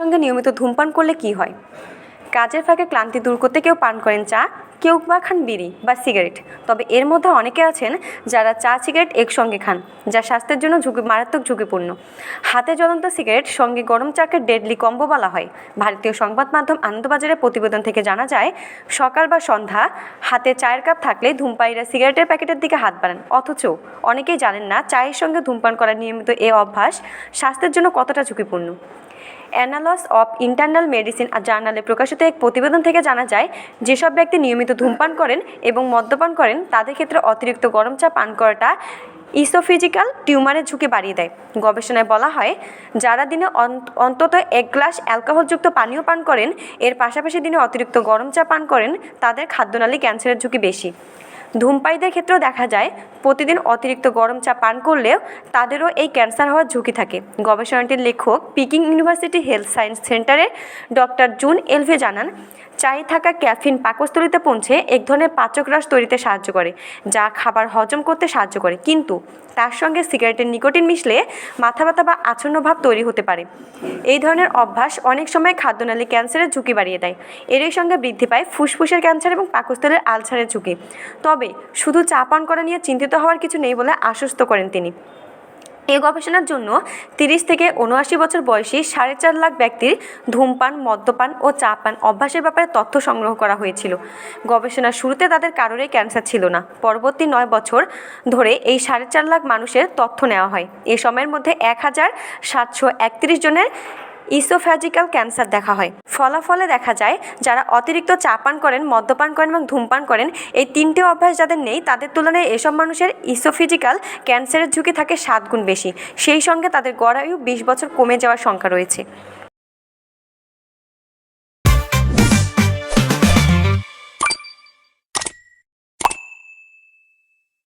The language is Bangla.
সঙ্গে নিয়মিত ধূমপান করলে কি হয়? কাজের ফাঁকে ক্লান্তি দূর করতে কেউ পান করেন চা, কেউ বা খান বিড়ি বা সিগারেট। তবে এর মধ্যে অনেকে আছেন যারা চা, সিগারেট একসঙ্গে খান, যা স্বাস্থ্যের জন্য ঝুঁকি, মারাত্মক ঝুঁকিপূর্ণ। হাতে জ্বলন্ত সিগারেট সঙ্গে গরম চাকে ডেডলি কম্বো বলা হয়। ভারতীয় সংবাদ মাধ্যম আনন্দবাজারের প্রতিবেদন থেকে জানা যায়, সকাল বা সন্ধ্যা হাতে চায়ের কাপ থাকলে ধূমপায়ীরা সিগারেটের প্যাকেটের দিকে হাত বাড়ান। অথচ অনেকেই জানেন না, চায়ের সঙ্গে ধূমপান করার নিয়মিত এ অভ্যাস স্বাস্থ্যের জন্য কতটা ঝুঁকিপূর্ণ। অ্যানালস অফ ইন্টারনাল মেডিসিন জার্নালে প্রকাশিত এক প্রতিবেদন থেকে জানা যায়, যেসব ব্যক্তি নিয়মিত ধূমপান করেন এবং মদ্যপান করেন, তাদের ক্ষেত্রে অতিরিক্ত গরম চা পান করাটা ইসোফিজিক্যাল টিউমারের ঝুঁকি বাড়িয়ে দেয়। গবেষণায় বলা হয়, যারা দিনে অন্ত- অন্তত এক গ্লাস অ্যালকোহলযুক্ত পানীয় পান করেন, এর পাশাপাশি দিনে অতিরিক্ত গরম চা পান করেন, তাদের খাদ্যনালী ক্যান্সারের ঝুঁকি বেশি। ধূমপায়ীদের ক্ষেত্রেও দেখা যায়, প্রতিদিন অতিরিক্ত গরম চা পান করলেও তাদেরও এই ক্যান্সার হওয়ার ঝুঁকি থাকে। গবেষণাটির লেখক পিকিং ইউনিভার্সিটি হেলথ সায়েন্স সেন্টারের ডক্টর জুন এলভে জানান চায়ে থাকা ক্যাফিন পাকস্থলিতে পৌঁছে এক ধরনের পাচক রস তৈরিতে সাহায্য করে, যা খাবার হজম করতে সাহায্য করে। কিন্তু তার সঙ্গে সিগারেটের নিকোটিন মিশলে মাথা ব্যথা বা আচ্ছন্ন ভাব তৈরি হতে পারে। এই ধরনের অভ্যাস অনেক সময় খাদ্যনালী ক্যান্সারের ঝুঁকি বাড়িয়ে দেয়। এরই সঙ্গে বৃদ্ধি পায় ফুসফুসের ক্যান্সার এবং পাকস্থলের আলসারের ঝুঁকি। তবে শুধু চা পান করা নিয়ে চিন্তিত হওয়ার কিছু নেই বলে আশ্বস্ত করেন তিনি। এই গবেষণার জন্য তিরিশ থেকে উনআশি বছর বয়সী সাড়ে চার লাখ ব্যক্তির ধূমপান, মদ্যপান ও চা পান অভ্যাসের ব্যাপারে তথ্য সংগ্রহ করা হয়েছিল। গবেষণার শুরুতে তাদের কারোরই ক্যান্সার ছিল না। পরবর্তী নয় বছর ধরে এই সাড়ে চার লাখ মানুষের তথ্য নেওয়া হয়। এ সময়ের মধ্যে এক হাজার সাতশো একত্রিশ জনের ইসোফ্যাজিক্যাল ক্যান্সার দেখা হয়। ফলাফলে দেখা যায়, যারা অতিরিক্ত চা পান করেন, মদ্যপান করেন এবং ধূমপান করেন, এই তিনটে অভ্যাস যাদের নেই, তাদের তুলনায় এসব মানুষের ইসোফিজিক্যাল ক্যান্সারের ঝুঁকি থাকে সাত গুণ বেশি। সেই সঙ্গে তাদের গড়ায়ু বিশ বছর কমে যাওয়ার সংখ্যা রয়েছে।